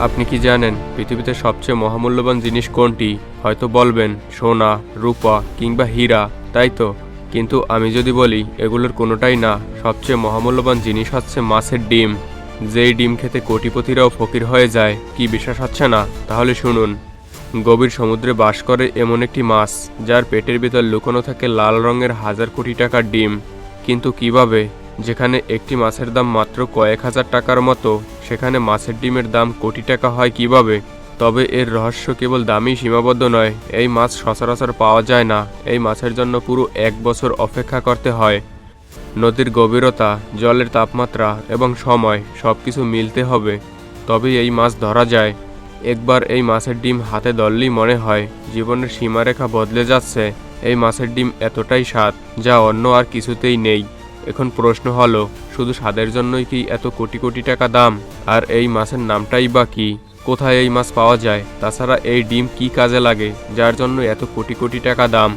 আপনি কি জানেন, পৃথিবীতে সবচেয়ে মহামূল্যবান জিনিস কোনটি? হয়তো বলবেন, সোনা, রূপা কিংবা হীরা, তাই তো? কিন্তু আমি যদি বলি, এগুলোর কোনোটাই না, সবচেয়ে মহামূল্যবান জিনিস হচ্ছে মাছের ডিম। যেই ডিম খেতে কোটিপতিরাও ফকির হয়ে যায়, কি বিশ্বাস হচ্ছে না? তাহলে শুনুন। গভীর সমুদ্রে বাস করে এমন একটি মাছ, যার পেটের ভিতর লুকোনো থাকে লাল রঙের হাজার কোটি টাকার ডিম। কিন্তু কীভাবে? যেখানে একটি মাছের দাম মাত্র কয়েক হাজার টাকার মতো। সেখানে মাছের ডিমের দাম কোটি টাকা হয় কীভাবে? তবে এর রহস্য কেবল দামই সীমাবদ্ধ নয়। এই মাছ সচরাচর পাওয়া যায় না। এই মাছের জন্য পুরো এক বছর অপেক্ষা করতে হয়। নদীর গভীরতা, জলের তাপমাত্রা এবং সময় সব কিছু মিলতে হবে। তবেই এই মাছ ধরা যায়। একবার এই মাছের ডিম হাতে ধরলেই মনে হয় জীবনের সীমারেখা বদলে যাচ্ছে। এই মাছের ডিম এতটাই স্বাদ যা অন্য আর কিছুতেই নেই। এখন প্রশ্ন হলো, শুধু স্বাদের জন্যই কি এত কোটি কোটি টাকা দাম? আর এই মাছের নামটাই বা কি? কোথায় এই মাছ পাওয়া যায়? তাছাড়া এই ডিম কি কাজে লাগে, যার জন্য এত কোটি কোটি টাকা দাম?